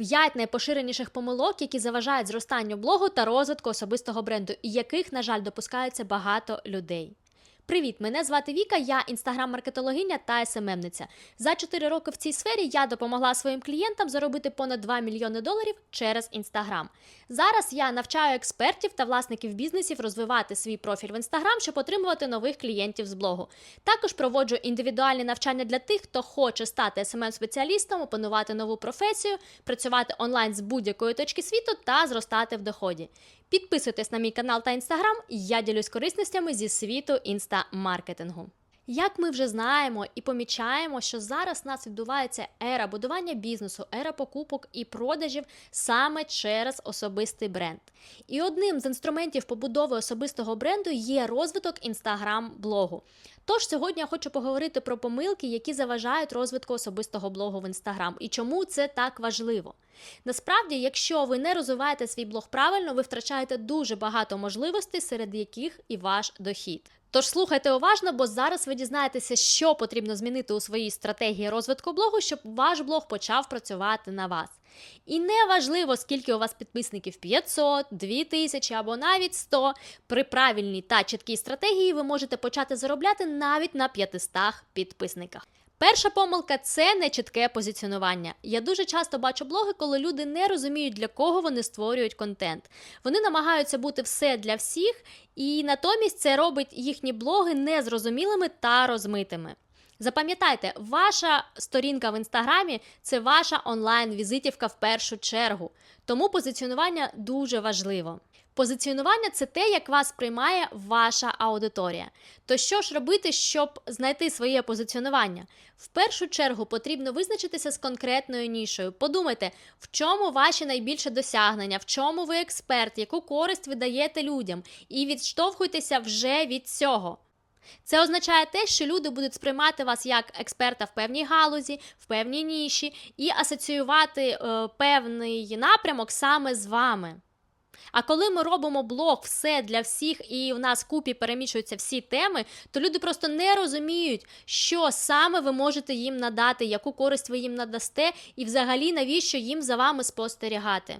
П'ять найпоширеніших помилок, які заважають зростанню блогу та розвитку особистого бренду, і яких, на жаль, допускається багато людей. Привіт, мене звати Віка, я інстаграм-маркетологиня та СММниця. За 4 роки в цій сфері я допомогла своїм клієнтам заробити понад 2 мільйони доларів через інстаграм. Зараз я навчаю експертів та власників бізнесів розвивати свій профіль в інстаграм, щоб отримувати нових клієнтів з блогу. Також проводжу індивідуальні навчання для тих, хто хоче стати СММ-спеціалістом, опанувати нову професію, працювати онлайн з будь-якої точки світу та зростати в доході. Підписуйтесь на мій канал та інстаграм, я ділюсь корисностями зі світу інстамаркетингу. Як ми вже знаємо і помічаємо, що зараз в нас відбувається ера будування бізнесу, ера покупок і продажів саме через особистий бренд. І одним з інструментів побудови особистого бренду є розвиток інстаграм-блогу. Тож сьогодні я хочу поговорити про помилки, які заважають розвитку особистого блогу в інстаграм, і чому це так важливо. Насправді, якщо ви не розвиваєте свій блог правильно, ви втрачаєте дуже багато можливостей, серед яких і ваш дохід. Тож слухайте уважно, бо зараз ви дізнаєтеся, що потрібно змінити у своїй стратегії розвитку блогу, щоб ваш блог почав працювати на вас. І не важливо, скільки у вас підписників 500, 2000 або навіть 100, при правильній та чіткій стратегії ви можете почати заробляти навіть на 500 підписниках. Перша помилка це нечітке позиціонування. Я дуже часто бачу блоги, коли люди не розуміють, для кого вони створюють контент. Вони намагаються бути все для всіх, і натомість це робить їхні блоги незрозумілими та розмитими. Запам'ятайте, ваша сторінка в інстаграмі це ваша онлайн-візитівка в першу чергу, тому позиціонування дуже важливо. Позиціонування це те, як вас приймає ваша аудиторія. То що ж робити, щоб знайти своє позиціонування? В першу чергу потрібно визначитися з конкретною нішою. Подумайте, в чому ваші найбільше досягнення, в чому ви експерт, яку користь ви даєте людям, і відштовхуйтеся вже від цього. Це означає те, що люди будуть сприймати вас як експерта в певній галузі, в певній ніші і асоціювати е, певний напрямок саме з вами. А коли ми робимо блог все для всіх, і в нас купі перемішуються всі теми, то люди просто не розуміють, що саме ви можете їм надати, яку користь ви їм надасте, і взагалі навіщо їм за вами спостерігати.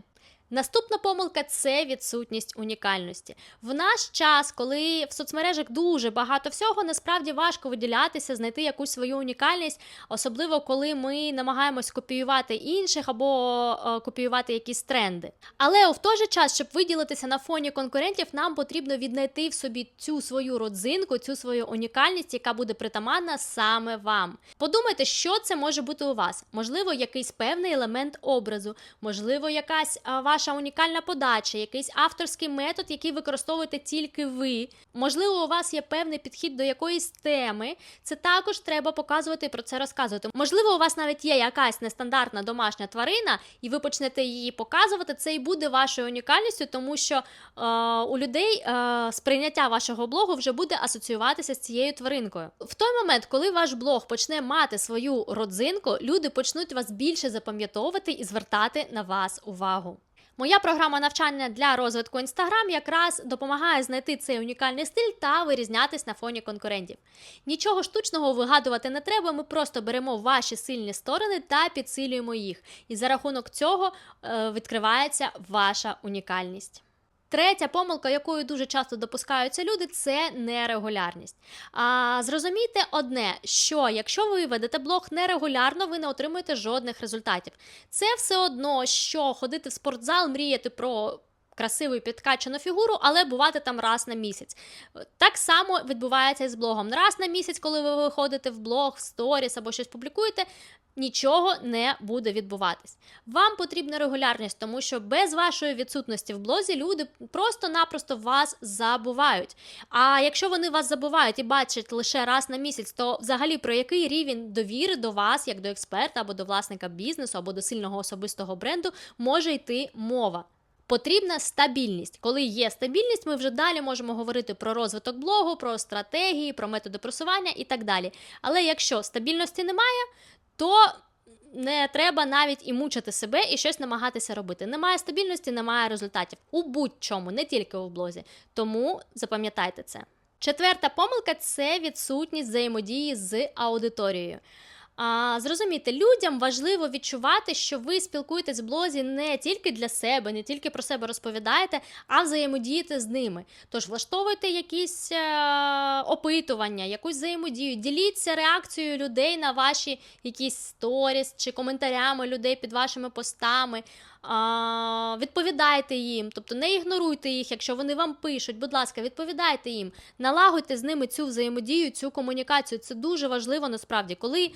Наступна помилка це відсутність унікальності. В наш час, коли в соцмережах дуже багато всього, насправді важко виділятися, знайти якусь свою унікальність, особливо коли ми намагаємось копіювати інших або е, копіювати якісь тренди. Але в той же час, щоб виділитися на фоні конкурентів, нам потрібно віднайти в собі цю свою родзинку, цю свою унікальність, яка буде притаманна саме вам. Подумайте, що це може бути у вас. Можливо, якийсь певний елемент образу, можливо, якась а, ваша ваша унікальна подача, якийсь авторський метод, який використовуєте тільки ви. Можливо, у вас є певний підхід до якоїсь теми. Це також треба показувати і про це розказувати. Можливо, у вас навіть є якась нестандартна домашня тварина, і ви почнете її показувати. Це і буде вашою унікальністю, тому що е, у людей е, сприйняття вашого блогу вже буде асоціюватися з цією тваринкою. В той момент, коли ваш блог почне мати свою родзинку, люди почнуть вас більше запам'ятовувати і звертати на вас увагу. Моя програма навчання для розвитку Instagram якраз допомагає знайти цей унікальний стиль та вирізнятись на фоні конкурентів. Нічого штучного вигадувати не треба, ми просто беремо ваші сильні сторони та підсилюємо їх. І за рахунок цього е, відкривається ваша унікальність. Третя помилка, якою дуже часто допускаються люди, це нерегулярність. А зрозумійте одне, що якщо ви ведете блог нерегулярно, ви не отримуєте жодних результатів. Це все одно, що ходити в спортзал, мріяти про. Красиву і підкачану фігуру, але бувати там раз на місяць. Так само відбувається і з блогом. Раз на місяць, коли ви виходите в блог, в сторіс або щось публікуєте, нічого не буде відбуватись. Вам потрібна регулярність, тому що без вашої відсутності в блозі люди просто-напросто вас забувають. А якщо вони вас забувають і бачать лише раз на місяць, то взагалі про який рівень довіри до вас, як до експерта або до власника бізнесу, або до сильного особистого бренду, може йти мова? Потрібна стабільність. Коли є стабільність, ми вже далі можемо говорити про розвиток блогу, про стратегії, про методи просування і так далі. Але якщо стабільності немає, то не треба навіть і мучити себе і щось намагатися робити. Немає стабільності, немає результатів у будь-чому, не тільки у блозі. Тому запам'ятайте це. Четверта помилка це відсутність взаємодії з аудиторією. А, зрозумійте, людям важливо відчувати, що ви спілкуєтесь в блозі не тільки для себе, не тільки про себе розповідаєте, а взаємодієте з ними. Тож влаштовуйте якісь е, опитування, якусь взаємодію, діліться реакцією людей на ваші якісь сторіс чи коментарями людей під вашими постами. Відповідайте їм, тобто не ігноруйте їх, якщо вони вам пишуть. Будь ласка, відповідайте їм, налагодьте з ними цю взаємодію, цю комунікацію. Це дуже важливо насправді, коли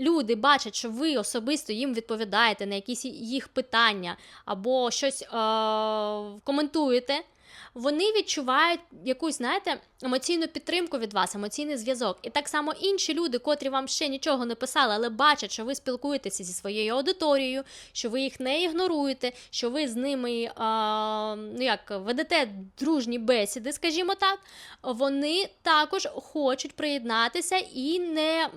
люди бачать, що ви особисто їм відповідаєте на якісь їх питання або щось коментуєте. Вони відчувають якусь, знаєте, емоційну підтримку від вас, емоційний зв'язок. І так само інші люди, котрі вам ще нічого не писали, але бачать, що ви спілкуєтеся зі своєю аудиторією, що ви їх не ігноруєте, що ви з ними а, ну як, ведете дружні бесіди, скажімо так, вони також хочуть приєднатися і не,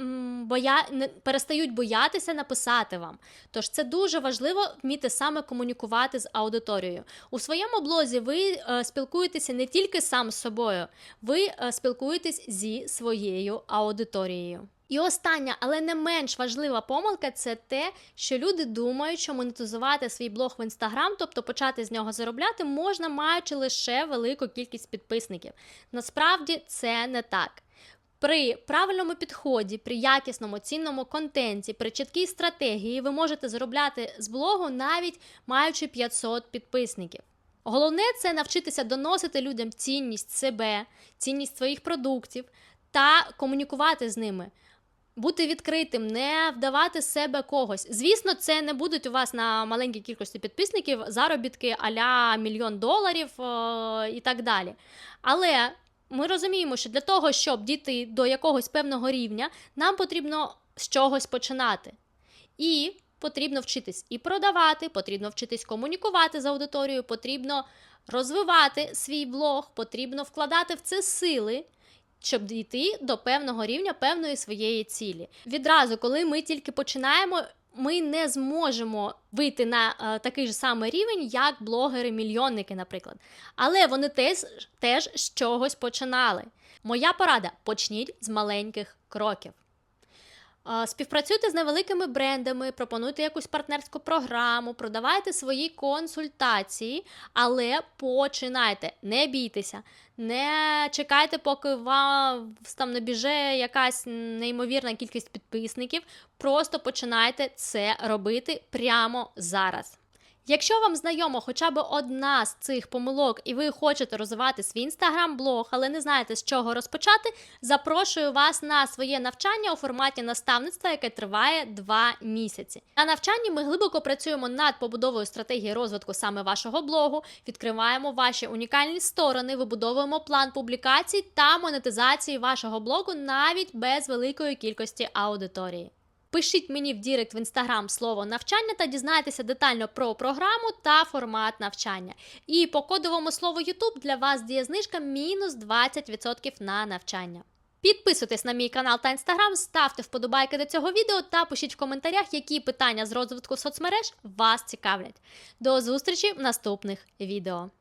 боя... не перестають боятися написати вам. Тож це дуже важливо вміти саме комунікувати з аудиторією. У своєму блозі ви е, спілкуєтеся не тільки сам з собою, ви е, спілкуєтесь зі своєю аудиторією. І остання, але не менш важлива помилка це те, що люди думають, що монетизувати свій блог в інстаграм, тобто почати з нього заробляти, можна маючи лише велику кількість підписників. Насправді це не так. При правильному підході, при якісному цінному контенті, при чіткій стратегії ви можете заробляти з блогу навіть маючи 500 підписників. Головне це навчитися доносити людям цінність себе, цінність своїх продуктів та комунікувати з ними. Бути відкритим, не вдавати себе когось. Звісно, це не будуть у вас на маленькій кількості підписників заробітки а-ля мільйон доларів е- і так далі. Але ми розуміємо, що для того, щоб дійти до якогось певного рівня, нам потрібно з чогось починати. І потрібно вчитись і продавати, потрібно вчитись комунікувати з аудиторією, потрібно розвивати свій блог, потрібно вкладати в це сили. Щоб дійти до певного рівня, певної своєї цілі. Відразу, коли ми тільки починаємо, ми не зможемо вийти на е, такий ж самий рівень, як блогери-мільйонники, наприклад. Але вони теж, теж з чогось починали. Моя порада: почніть з маленьких кроків. Співпрацюйте з невеликими брендами, пропонуйте якусь партнерську програму, продавайте свої консультації, але починайте, не бійтеся, не чекайте, поки вам там набіже якась неймовірна кількість підписників. Просто починайте це робити прямо зараз. Якщо вам знайомо хоча б одна з цих помилок, і ви хочете розвивати свій інстаграм-блог, але не знаєте з чого розпочати, запрошую вас на своє навчання у форматі наставництва, яке триває 2 місяці. На навчанні ми глибоко працюємо над побудовою стратегії розвитку саме вашого блогу, відкриваємо ваші унікальні сторони, вибудовуємо план публікацій та монетизації вашого блогу навіть без великої кількості аудиторії. Пишіть мені в Дірект в інстаграм слово навчання та дізнайтеся детально про програму та формат навчання. І по кодовому слову YouTube для вас діє знижка мінус 20% на навчання. Підписуйтесь на мій канал та інстаграм, ставте вподобайки до цього відео та пишіть в коментарях, які питання з розвитку соцмереж вас цікавлять. До зустрічі в наступних відео.